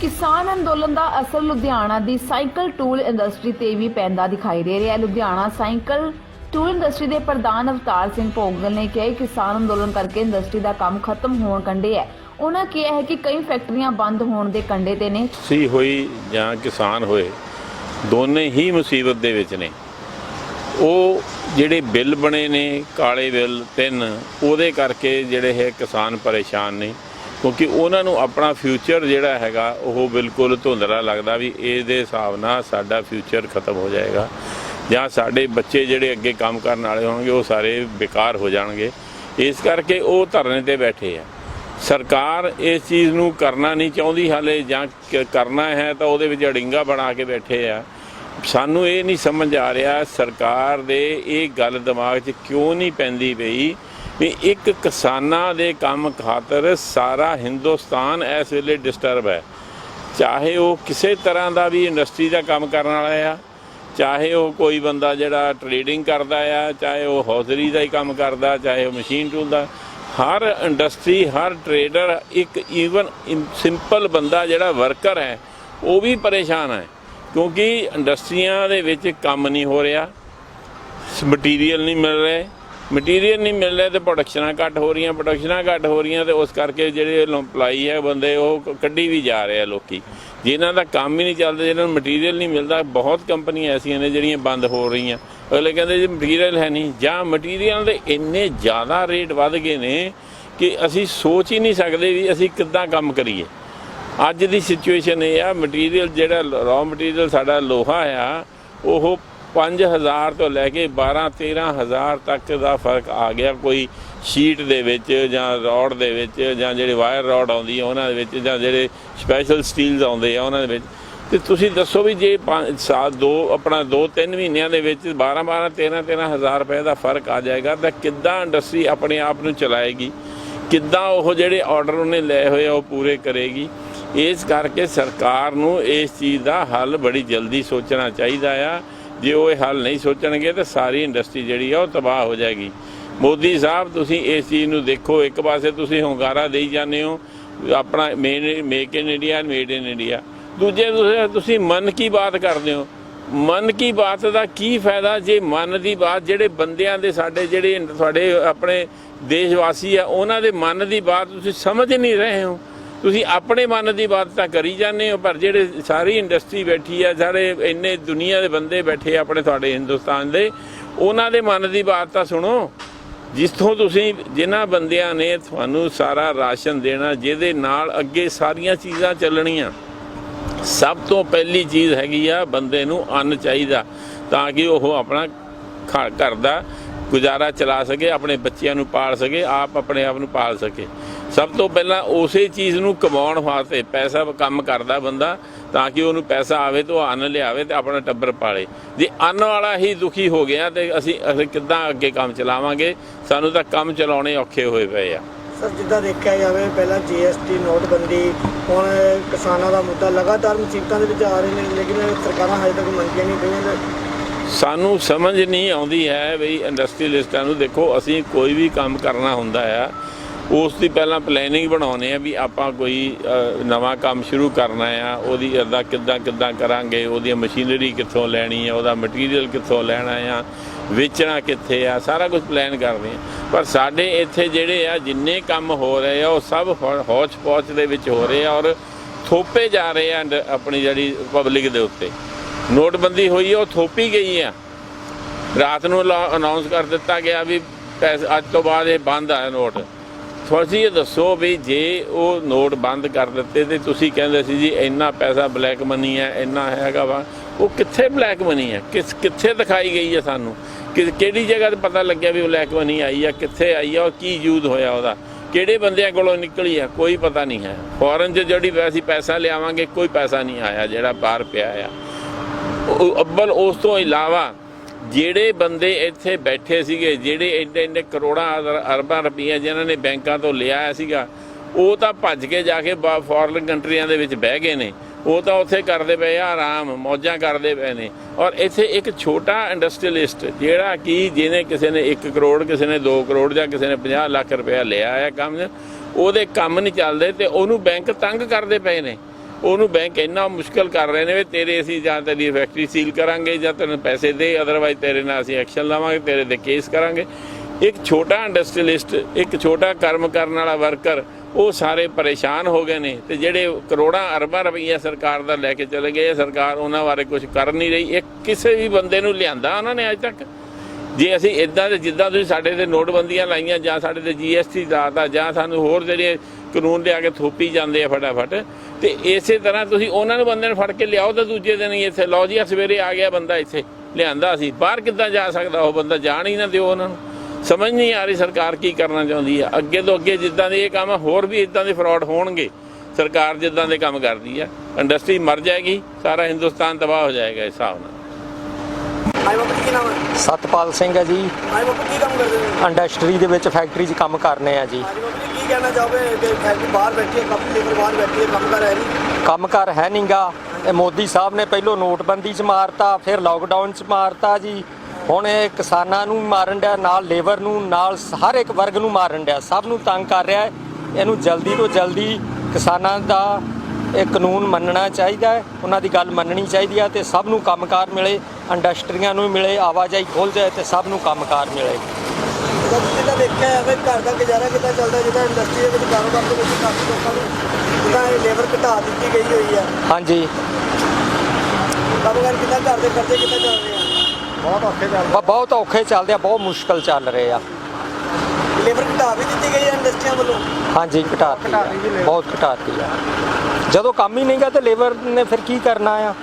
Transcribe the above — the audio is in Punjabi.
ਕਿਸਾਨ ਅੰਦੋਲਨ ਦਾ ਅਸਰ ਲੁਧਿਆਣਾ ਦੀ ਸਾਈਕਲ ਟੂਲ ਇੰਡਸਟਰੀ ਤੇ ਵੀ ਪੈਂਦਾ ਦਿਖਾਈ ਦੇ ਰਿਹਾ ਹੈ। ਲੁਧਿਆਣਾ ਸਾਈਕਲ ਟੂਲ ਇੰਡਸਟਰੀ ਦੇ ਪ੍ਰਧਾਨ ਅਵਤਾਰ ਸਿੰਘ ਭੋਗਲ ਨੇ ਕਿਹਾ ਕਿ ਕਿਸਾਨ ਅੰਦੋਲਨ ਕਰਕੇ ਇੰਡਸਟਰੀ ਦਾ ਕੰਮ ਖਤਮ ਹੋਣ ਕੰਡੇ ਹੈ। ਉਹਨਾਂ ਕਿਹਾ ਹੈ ਕਿ ਕਈ ਫੈਕਟਰੀਆਂ ਬੰਦ ਹੋਣ ਦੇ ਕੰਡੇ ਤੇ ਨੇ। ਸੀ ਹੋਈ ਜਾਂ ਕਿਸਾਨ ਹੋਏ, ਦੋਨੇ ਹੀ ਮੁਸੀਬਤ ਦੇ ਵਿੱਚ ਨੇ। ਉਹ ਜਿਹੜੇ ਬਿੱਲ ਬਣੇ ਨੇ, ਕਾਲੇ ਬਿੱਲ ਤਿੰਨ, ਉਹਦੇ ਕਰਕੇ ਜਿਹੜੇ ਹੈ ਕਿਸਾਨ ਪਰੇਸ਼ਾਨ ਨੇ। ਕਿਉਂਕਿ ਉਹਨਾਂ ਨੂੰ ਆਪਣਾ ਫਿਊਚਰ ਜਿਹੜਾ ਹੈਗਾ, ਉਹ ਬਿਲਕੁਲ ਧੁੰਦਲਾ ਲੱਗਦਾ ਵੀ ਇਹਦੇ ਹਿਸਾਬ ਨਾਲ ਸਾਡਾ ਫਿਊਚਰ ਖਤਮ ਹੋ ਜਾਏਗਾ। ਜਾਂ ਸਾਡੇ ਬੱਚੇ ਜਿਹੜੇ ਅੱਗੇ ਕੰਮ ਕਰਨ ਵਾਲੇ ਹੋਣਗੇ, ਉਹ ਸਾਰੇ ਬੇਕਾਰ ਹੋ ਜਾਣਗੇ। ਇਸ ਕਰਕੇ ਉਹ ਧਰਨੇ ਤੇ ਬੈਠੇ ਆ। ਸਰਕਾਰ ਇਸ ਚੀਜ਼ ਨੂੰ ਕਰਨਾ ਨਹੀਂ ਚਾਹੁੰਦੀ ਹਾਲੇ, ਜਾਂ ਕਰਨਾ ਹੈ ਤਾਂ ਉਹਦੇ ਵਿੱਚ ਅੜਿੰਗਾ ਬਣਾ ਕੇ ਬੈਠੇ ਆ। ਸਾਨੂੰ ਇਹ ਨਹੀਂ ਸਮਝ ਆ ਰਿਹਾ ਸਰਕਾਰ ਦੇ ਇਹ ਗੱਲ ਦਿਮਾਗ 'ਚ ਕਿਉਂ ਨਹੀਂ ਪੈਂਦੀ ਪਈ ਵੀ ਇੱਕ ਕਿਸਾਨਾਂ ਦੇ ਕੰਮ ਖਾਤਰ ਸਾਰਾ ਹਿੰਦੁਸਤਾਨ ਇਸ ਵੇਲੇ ਡਿਸਟਰਬ ਹੈ। ਚਾਹੇ ਉਹ ਕਿਸੇ ਤਰ੍ਹਾਂ ਦਾ ਵੀ ਇੰਡਸਟਰੀ ਦਾ ਕੰਮ ਕਰਨ ਵਾਲਾ ਆ, ਚਾਹੇ ਉਹ ਕੋਈ ਬੰਦਾ ਜਿਹੜਾ ਟ੍ਰੇਡਿੰਗ ਕਰਦਾ ਆ, ਚਾਹੇ ਉਹ ਹੌਜ਼ਰੀ ਦਾ ਹੀ ਕੰਮ ਕਰਦਾ, ਚਾਹੇ ਉਹ ਮਸ਼ੀਨ ਟੂਲ ਦਾ, ਹਰ ਇੰਡਸਟਰੀ ਹਰ ਟ੍ਰੇਡਰ ਇੱਕ ਈਵਨ ਸਿੰਪਲ ਬੰਦਾ ਜਿਹੜਾ ਵਰਕਰ ਹੈ, ਉਹ ਵੀ ਪਰੇਸ਼ਾਨ ਹੈ। ਕਿਉਂਕਿ ਇੰਡਸਟਰੀਆਂ ਦੇ ਵਿੱਚ ਕੰਮ ਨਹੀਂ ਹੋ ਰਿਹਾ ਮਟੀਰੀਅਲ ਨਹੀਂ ਮਿਲ ਰਿਹਾ ਮਟੀਰੀਅਲ ਨਹੀਂ ਮਿਲ ਰਿਹਾ ਤੇ ਪ੍ਰੋਡਕਸ਼ਨਾਂ ਘੱਟ ਹੋ ਰਹੀਆਂ, ਪ੍ਰੋਡਕਸ਼ਨਾਂ ਘੱਟ ਹੋ ਰਹੀਆਂ ਤੇ ਉਸ ਕਰਕੇ ਜਿਹੜੇ EMPLOYEE ਹੈ ਬੰਦੇ, ਉਹ ਕੱਢੀ ਵੀ ਜਾ ਰਹੇ ਆ ਲੋਕੀ। ਜਿਨ੍ਹਾਂ ਦਾ ਕੰਮ ਹੀ ਨਹੀਂ ਚੱਲਦਾ ਜਿਹਨਾਂ ਨੂੰ ਮਟੀਰੀਅਲ ਨਹੀਂ ਮਿਲਦਾ, ਬਹੁਤ ਕੰਪਨੀਆਂ ਐਸੀਆਂ ਨੇ ਜਿਹੜੀਆਂ ਬੰਦ ਹੋ ਰਹੀਆਂ। ਅਗਲੇ ਕਹਿੰਦੇ ਜੀ ਮਟੀਰੀਅਲ ਹੈ ਨਹੀਂ, ਜਾਂ ਮਟੀਰੀਅਲ ਦੇ ਇੰਨੇ ਜ਼ਿਆਦਾ ਰੇਟ ਵੱਧ ਗਏ ਨੇ ਕਿ ਅਸੀਂ ਸੋਚ ਹੀ ਨਹੀਂ ਸਕਦੇ ਵੀ ਅਸੀਂ ਕਿੱਦਾਂ ਕੰਮ ਕਰੀਏ। ਅੱਜ ਦੀ ਸਿਚੁਏਸ਼ਨ ਇਹ ਆ, ਮਟੀਰੀਅਲ ਜਿਹੜਾ ਰॉ ਮਟੀਰੀਅਲ ਸਾਡਾ ਲੋਹਾ ਆ, ਉਹ 5000 ਤੋਂ ਲੈ ਕੇ 12 13000 ਤੱਕ ਦਾ ਫ਼ਰਕ ਆ ਗਿਆ। ਕੋਈ ਸ਼ੀਟ ਦੇ ਵਿੱਚ ਜਾਂ ਰੋਡ ਦੇ ਵਿੱਚ ਜਾਂ ਜਿਹੜੇ ਵਾਇਰ ਰੋਡ ਆਉਂਦੀ ਆ, ਉਹਨਾਂ ਦੇ ਵਿੱਚ ਜਾਂ ਜਿਹੜੇ ਸਪੈਸ਼ਲ ਸਟੀਲਸ ਆਉਂਦੇ ਆ, ਉਹਨਾਂ ਦੇ ਵਿੱਚ। ਤੇ ਤੁਸੀਂ ਦੱਸੋ ਵੀ ਜੇ ਪੰਜ- ਸਾਲ ਦੋ, ਆਪਣਾ 2-3 ਮਹੀਨਿਆਂ ਦੇ ਵਿੱਚ 12 12 13 13000 ਰੁਪਏ ਦਾ ਫ਼ਰਕ ਆ ਜਾਏਗਾ, ਤਾਂ ਕਿੱਦਾਂ ਇੰਡਸਟਰੀ ਆਪਣੇ ਆਪ ਨੂੰ ਚਲਾਏਗੀ? ਕਿੱਦਾਂ ਉਹ ਜਿਹੜੇ ਆਰਡਰ ਉਹਨੇ ਲਏ ਹੋਏ ਆ, ਉਹ ਪੂਰੇ ਕਰੇਗੀ? ਇਸ ਕਰਕੇ ਸਰਕਾਰ ਨੂੰ ਇਸ ਚੀਜ਼ ਦਾ ਹੱਲ ਬੜੀ ਜਲਦੀ ਸੋਚਣਾ ਚਾਹੀਦਾ ਆ। ਜੇ ਉਹ ਇਹ ਹੱਲ ਨਹੀਂ ਸੋਚਣਗੇ ਤਾਂ ਸਾਰੀ ਇੰਡਸਟਰੀ ਜਿਹੜੀ ਆ ਉਹ ਤਬਾਹ ਹੋ ਜਾਏਗੀ। ਮੋਦੀ ਸਾਹਿਬ, ਤੁਸੀਂ ਇਸ ਚੀਜ਼ ਨੂੰ ਦੇਖੋ, ਇੱਕ ਪਾਸੇ ਤੁਸੀਂ ਹੁੰਗਾਰਾ ਦੇਈ ਜਾਂਦੇ ਹੋ, ਆਪਣਾ main make in India made in India ਦੂਜੇ ਤੁਸੀਂ- ਤੁਸੀਂ ਮਨ ਕੀ ਬਾਤ ਕਰਦੇ ਹੋ? ਮਨ ਕੀ ਬਾਤ ਦਾ ਕੀ ਫਾਇਦਾ ਜੇ ਮਨ ਦੀ ਬਾਤ ਜਿਹੜੇ ਬੰਦਿਆਂ ਦੇ ਸਾਡੇ ਜਿਹੜੇ ਤੁਹਾਡੇ ਆਪਣੇ ਦੇਸ਼ ਵਾਸੀ ਆ, ਉਹਨਾਂ ਦੇ ਮਨ ਦੀ ਬਾਤ ਤੁਸੀਂ ਸਮਝ ਨਹੀਂ ਰਹੇ ਹੋ? ਤੁਸੀਂ ਆਪਣੇ ਮਨ ਦੀ ਬਾਤ ਤਾਂ ਕਰੀ ਜਾਂਦੇ ਹੋ, ਪਰ ਜਿਹੜੇ ਸਾਰੀ ਇੰਡਸਟਰੀ ਬੈਠੀ ਆ, ਸਾਰੇ ਇੰਨੇ ਦੁਨੀਆ ਦੇ ਬੰਦੇ ਬੈਠੇ ਆ ਆਪਣੇ ਤੁਹਾਡੇ ਹਿੰਦੁਸਤਾਨ ਦੇ, ਉਹਨਾਂ ਦੇ ਮਨ ਦੀ ਬਾਤ ਤਾਂ ਸੁਣੋ। ਜਿੱਥੋਂ ਤੁਸੀਂ, ਜਿਨ੍ਹਾਂ ਬੰਦਿਆਂ ਨੇ ਤੁਹਾਨੂੰ ਸਾਰਾ ਰਾਸ਼ਨ ਦੇਣਾ, ਜਿਹਦੇ ਨਾਲ ਅੱਗੇ ਸਾਰੀਆਂ ਚੀਜ਼ਾਂ ਚੱਲਣੀਆਂ। ਸਭ ਤੋਂ ਪਹਿਲੀ ਚੀਜ਼ ਹੈਗੀ ਆ, ਬੰਦੇ ਨੂੰ ਅੰਨ ਚਾਹੀਦਾ, ਤਾਂ ਕਿ ਉਹ ਆਪਣਾ ਘਰ ਦਾ ਗੁਜ਼ਾਰਾ ਚਲਾ ਸਕੇ, ਆਪਣੇ ਬੱਚਿਆਂ ਨੂੰ ਪਾਲ ਸਕੇ, ਆਪ ਆਪਣੇ ਆਪ ਨੂੰ ਪਾਲ ਸਕੇ। ਸਭ ਤੋਂ ਪਹਿਲਾਂ ਉਸੇ ਚੀਜ਼ ਨੂੰ ਕਮਾਉਣ ਵਾਸਤੇ ਪੈਸਾ ਕੰਮ ਕਰਦਾ ਬੰਦਾ ਤਾਂ ਕਿ ਉਹਨੂੰ ਪੈਸਾ ਆਵੇ ਤਾਂ ਉਹ ਅੰਨ ਲਿਆਵੇ ਤੇ ਆਪਣਾ ਟੱਬਰ ਪਾਲੇ। ਜੇ ਅੰਨ ਵਾਲਾ ਹੀ ਦੁਖੀ ਹੋ ਗਿਆ ਤੇ ਅਸੀਂ ਅਸੀਂ ਕਿੱਦਾਂ ਅੱਗੇ ਕੰਮ ਚਲਾਵਾਂਗੇ ਸਾਨੂੰ ਤਾਂ ਕੰਮ ਚਲਾਉਣੇ ਔਖੇ ਹੋਏ ਪਏ ਆ। ਸਰ ਜਿੱਦਾਂ ਦੇਖਿਆ ਜਾਵੇ ਪਹਿਲਾਂ ਜੀਐਸਟੀ ਨੋਟਬੰਦੀ ਹੁਣ ਕਿਸਾਨਾਂ ਦਾ ਮੁੱਦਾ ਲਗਾਤਾਰ ਮੁਸੀਬਤਾਂ ਦੇ ਵਿੱਚ ਆ ਰਹੇ ਨੇ ਲੇਕਿਨ ਸਰਕਾਰਾਂ ਹਜੇ ਤੱਕ ਮੰਗੀਆਂ ਨਹੀਂ ਪਈਆਂ ਸਾਨੂੰ ਸਮਝ ਨਹੀਂ ਆਉਂਦੀ ਹੈ ਵੀ ਇੰਡਸਟਰੀਅਲਿਸਟਾਂ ਨੂੰ ਦੇਖੋ ਅਸੀਂ ਕੋਈ ਵੀ ਕੰਮ ਕਰਨਾ ਹੁੰਦਾ ਆ ਉਸ ਦੀ ਪਹਿਲਾਂ ਪਲੈਨਿੰਗ ਬਣਾਉਨੇ ਆ ਵੀ ਆਪਾਂ ਕੋਈ ਨਵਾਂ ਕੰਮ ਸ਼ੁਰੂ ਕਰਨਾ ਆ, ਉਹਦੀ ਅਦਾ ਕਿੱਦਾਂ ਕਿੱਦਾਂ ਕਰਾਂਗੇ ਉਹਦੀ ਮਸ਼ੀਨਰੀ ਕਿੱਥੋਂ ਲੈਣੀ ਆ, ਉਹਦਾ ਮਟੀਰੀਅਲ ਕਿੱਥੋਂ ਲੈਣਾ ਆ, ਵੇਚਣਾ ਕਿੱਥੇ ਆ, ਸਾਰਾ ਕੁਝ ਪਲਾਨ ਕਰਦੇ ਆ। ਪਰ ਸਾਡੇ ਇੱਥੇ ਜਿਹੜੇ ਆ, ਜਿੰਨੇ ਕੰਮ ਹੋ ਰਹੇ ਆ, ਉਹ ਸਭ ਹੌਚ ਪੌਚ ਦੇ ਵਿੱਚ ਹੋ ਰਹੇ ਆ ਔਰ ਥੋਪੇ ਜਾ ਰਹੇ ਆ ਇੰਡ- ਆਪਣੀ ਜਿਹੜੀ ਪਬਲਿਕ ਦੇ ਉੱਤੇ। ਨੋਟਬੰਦੀ ਹੋਈ ਆ, ਉਹ ਥੋਪੀ ਗਈ ਆ। ਰਾਤ ਨੂੰ ਅਨਾਉਂਸ ਕਰ ਦਿੱਤਾ ਗਿਆ ਵੀ ਪੈਸੇ, ਅੱਜ ਤੋਂ ਬਾਅਦ ਇਹ ਬੰਦ ਆ ਨੋਟ। ਤੁਸੀਂ ਇਹ ਦੱਸੋ ਵੀ ਜੇ ਉਹ ਨੋਟ ਬੰਦ ਕਰ ਦਿੱਤੇ ਤੇ ਤੁਸੀਂ ਕਹਿੰਦੇ ਸੀ ਜੀ ਇੰਨਾ ਪੈਸਾ ਬਲੈਕ ਮਨੀ ਹੈ, ਇੰਨਾ ਹੈਗਾ ਵਾ, ਉਹ ਕਿੱਥੇ ਬਲੈਕ ਮਨੀ ਹੈ? ਕਿਸ ਕਿੱਥੇ ਦਿਖਾਈ ਗਈ ਹੈ ਸਾਨੂੰ? ਕਿ ਕਿਹੜੀ ਜਗ੍ਹਾ ਤੇ ਪਤਾ ਲੱਗਿਆ ਵੀ ਬਲੈਕ ਮਨੀ ਆਈ ਆ ਕਿੱਥੇ ਆਈ ਆ ਔਰ ਕੀ ਯੂਜ਼ ਹੋਇਆ ਉਹਦਾ? ਕਿਹੜੇ ਬੰਦਿਆਂ ਕੋਲੋਂ ਨਿਕਲੀ ਆ ਕੋਈ ਪਤਾ ਨਹੀਂ ਹੈ। ਫੋਰਨ 'ਚ ਜਿਹੜੀ ਅਸੀਂ ਪੈਸਾ ਲਿਆਵਾਂਗੇ, ਕੋਈ ਪੈਸਾ ਨਹੀਂ ਆਇਆ ਜਿਹੜਾ ਬਾਹਰ ਪਿਆ ਆ। ਅੱਬਲ ਉਸ ਤੋਂ ਇਲਾਵਾ ਜਿਹੜੇ ਬੰਦੇ ਇੱਥੇ ਬੈਠੇ ਸੀਗੇ, ਜਿਹੜੇ ਇੰਨੇ ਇੰਨੇ ਕਰੋੜਾਂ ਅਰ- ਅਰਬਾਂ ਰੁਪਈਆ ਜਿਨ੍ਹਾਂ ਨੇ ਬੈਂਕਾਂ ਤੋਂ ਲਿਆ ਸੀਗਾ, ਉਹ ਤਾਂ ਭੱਜ ਕੇ ਜਾ ਕੇ ਫੋਰਨ ਕੰਟਰੀਆਂ ਦੇ ਵਿੱਚ ਬਹਿ ਗਏ ਨੇ। ਉਹ ਤਾਂ ਉੱਥੇ ਕਰਦੇ ਪਏ ਆ, ਆਰਾਮ, ਮੌਜਾਂ ਕਰਦੇ ਪਏ ਨੇ। ਔਰ ਇੱਥੇ ਇੱਕ ਛੋਟਾ ਇੰਡਸਟਰੀਅਲਿਸਟ ਜਿਹੜਾ ਕਿ ਜਿਹਨੇ ਕਿਸੇ ਨੇ 1 ਕਰੋੜ, ਕਿਸੇ ਨੇ 2 ਕਰੋੜ ਜਾਂ ਕਿਸੇ ਨੇ 50 ਲੱਖ ਰੁਪਇਆ ਲਿਆ ਆ ਕੰਮ, ਉਹਦੇ ਕੰਮ ਨਹੀਂ ਚੱਲਦੇ ਤੇ ਉਹਨੂੰ ਬੈਂਕ ਤੰਗ ਕਰਦੇ ਪਏ ਨੇ। ਉਹਨੂੰ ਬੈਂਕ ਇੰਨਾ ਮੁਸ਼ਕਲ ਕਰ ਰਹੇ ਨੇ ਵੀ ਤੇਰੇ ਅਸੀਂ ਜਾਂ ਤੇਰੀ ਫੈਕਟਰੀ ਸੀਲ ਕਰਾਂਗੇ ਜਾਂ ਤੈਨੂੰ ਪੈਸੇ ਦੇ ਅਦਰਵਾਈਜ਼ ਤੇਰੇ ਨਾਲ ਅਸੀਂ ਐਕਸ਼ਨ ਲਵਾਂਗੇ, ਤੇਰੇ ਤੇ ਕੇਸ ਕਰਾਂਗੇ। ਇੱਕ ਛੋਟਾ ਇੰਡਸਟਰੀਲਿਸਟ ਇੱਕ ਛੋਟਾ ਕਰਮ ਕਰਨ ਵਾਲਾ ਵਰਕਰ ਉਹ ਸਾਰੇ ਪਰੇਸ਼ਾਨ ਹੋ ਗਏ ਨੇ ਤੇ ਜਿਹੜੇ ਕਰੋੜਾਂ ਅਰਬਾਂ ਰੁਪਈਆ ਸਰਕਾਰ ਦਾ ਲੈ ਕੇ ਚਲੇ ਗਏ ਸਰਕਾਰ ਉਹਨਾਂ ਬਾਰੇ ਕੁਝ ਕਰ ਨਹੀਂ ਰਹੀ। ਇੱਕ ਕਿਸੇ ਵੀ ਬੰਦੇ ਨੂੰ ਲਿਆਂਦਾ ਉਹਨਾਂ ਨੇ ਅੱਜ ਤੱਕ। ਜੇ ਅਸੀਂ ਇਦਾਂ ਦੇ ਜਿੱਦਾਂ ਤੁਸੀਂ ਸਾਡੇ ਤੇ ਨੋਟਬੰਦੀਆਂ ਲਾਈਆਂ ਜਾਂ ਸਾਡੇ ਤੇ ਜੀਐਸਟੀ ਲਾਤਾ ਜਾਂ ਸਾਨੂੰ ਹੋਰ ਜਿਹੜੇ ਕਾਨੂੰਨ ਲਿਆ ਕੇ ਥੋਪੀ ਜਾਂਦੇ ਆ ਫਟਾਫਟ। ਤੇ ਇਸੇ ਤਰ੍ਹਾਂ ਤੁਸੀਂ ਉਹਨਾਂ ਨੂੰ ਬੰਦੇ ਨੂੰ ਫੜ ਕੇ ਲਿਆਓ ਤਾਂ ਦੂਜੇ ਦਿਨ ਹੀ ਇੱਥੇ ਲਓ ਜੀ ਸਵੇਰੇ ਆ ਗਿਆ ਬੰਦਾ ਇੱਥੇ ਲਿਆਂਦਾ ਸੀ। ਬਾਹਰ ਕਿੱਦਾਂ ਜਾ ਸਕਦਾ ਉਹ ਬੰਦਾ ਜਾਣ ਹੀ ਨਾ ਦਿਓ ਉਹਨਾਂ ਨੂੰ। ਸਮਝ ਨਹੀਂ ਆ ਰਹੀ ਸਰਕਾਰ ਕੀ ਕਰਨਾ ਚਾਹੁੰਦੀ ਆ। ਅੱਗੇ ਤੋਂ ਅੱਗੇ ਜਿੱਦਾਂ ਦੇ ਇਹ ਕੰਮ ਹੋਰ ਵੀ ਇਦਾਂ ਦੇ ਫਰਾਡ ਹੋਣਗੇ। ਸਰਕਾਰ ਜਿੱਦਾਂ ਦੇ ਕੰਮ ਕਰਦੀ ਆ। ਇੰਡਸਟਰੀ ਮਰ ਜਾਏਗੀ ਸਾਰਾ ਹਿੰਦੁਸਤਾਨ ਤਬਾਹ ਹੋ ਜਾਏਗਾ ਇਸ ਹਿਸਾਬ ਨਾਲ। ਸਤਪਾਲ ਸਿੰਘ ਹੈ ਜੀ। ਇੰਡਸਟਰੀ ਦੇ ਵਿੱਚ ਫੈਕਟਰੀ 'ਚ ਕੰਮ ਕਰਨੇ ਆ ਜੀ ਕਹਿਣਾ ਚਾਹੋਗੇ ਕਿ ਫੈਕਟਰੀ ਬਾਹਰ ਬੈਠੀ ਹੈ, ਕੰਪਨੀ ਦੇ ਬਾਹਰ ਬੈਠੀ ਹੈ, ਕੰਮ ਕਰ ਹੈ ਨਹੀਂ ਕੰਮਕਾਰ ਹੈ ਨਹੀਂਗਾ ਇਹ ਮੋਦੀ ਸਾਹਿਬ ਨੇ ਪਹਿਲੋਂ ਨੋਟਬੰਦੀ 'ਚ ਮਾਰਤਾ, ਫਿਰ ਲਾਕਡਾਊਨ 'ਚ ਮਾਰਤਾ ਜੀ। ਹੁਣ ਇਹ ਕਿਸਾਨਾਂ ਨੂੰ ਮਾਰਨ ਡਿਆ, ਨਾਲ ਲੇਬਰ ਨੂੰ, ਨਾਲ ਹਰ ਇੱਕ ਵਰਗ ਨੂੰ ਮਾਰਨ ਡਿਆ। ਸਭ ਨੂੰ ਤੰਗ ਕਰ ਰਿਹਾ ਹੈ। ਇਹਨੂੰ ਜਲਦੀ ਤੋਂ ਜਲਦੀ ਕਿਸਾਨਾਂ ਦਾ ਇਹ ਕਾਨੂੰਨ ਮੰਨਣਾ ਚਾਹੀਦਾ ਹੈ। ਉਹਨਾਂ ਦੀ ਗੱਲ ਮੰਨਣੀ ਚਾਹੀਦੀ ਹੈ ਤੇ ਸਭ ਨੂੰ ਕੰਮਕਾਰ ਮਿਲੇ, ਇੰਡਸਟਰੀਆਂ ਨੂੰ ਮਿਲੇ, ਆਵਾਜਾਈ ਖੁੱਲ ਜਾਏ ਤੇ ਸਭ ਨੂੰ ਕੰਮਕਾਰ ਮਿਲੇ। ਬਾਪੂ ਜੀ ਦਾ ਦੇਖਿਆ ਹੈ ਵੀ ਘਰ ਦਾ ਗੁਜ਼ਾਰਾ ਕਿੱਦਾਂ ਚੱਲਦਾ ਜਿੱਦਾਂ ਇੰਡਸਟਰੀ ਦੇ ਵਿੱਚ ਕਾਰੋਬਾਰ ਦੇ ਵਿੱਚ ਕਾਫੀ ਲੋਕਾਂ ਨੂੰ ਜਿੱਦਾਂ ਇਹ ਲੇਬਰ ਘਟਾ ਦਿੱਤੀ ਗਈ ਹੋਈ ਹੈ। ਹਾਂਜੀ। ਕੰਮਕਾਰ ਕਿੱਦਾਂ ਘਰ ਦੇ ਖਰਚੇ ਕਿੱਦਾਂ ਚੱਲ ਰਹੇ ਆ? ਬਹੁਤ ਔਖੇ ਚੱਲ ਬ- ਬਹੁਤ ਔਖੇ ਚੱਲਦੇ ਆ ਬਹੁਤ ਮੁਸ਼ਕਲ ਚੱਲ ਰਹੇ ਆ। ਲੇਬਰ ਘਟਾ ਵੀ ਦਿੱਤੀ ਗਈ ਹੈ ਇੰਡਸਟਰੀਆਂ ਵੱਲੋਂ? ਹਾਂਜੀ ਘਟਾਤੀ ਆ ਬਹੁਤ ਘਟਾਤੀ ਆ ਜਦੋਂ ਕੰਮ ਹੀ ਨਹੀਂਗਾ ਤੇ ਲੇਬਰ ਨੇ ਫਿਰ ਕੀ ਕਰਨਾ ਆ?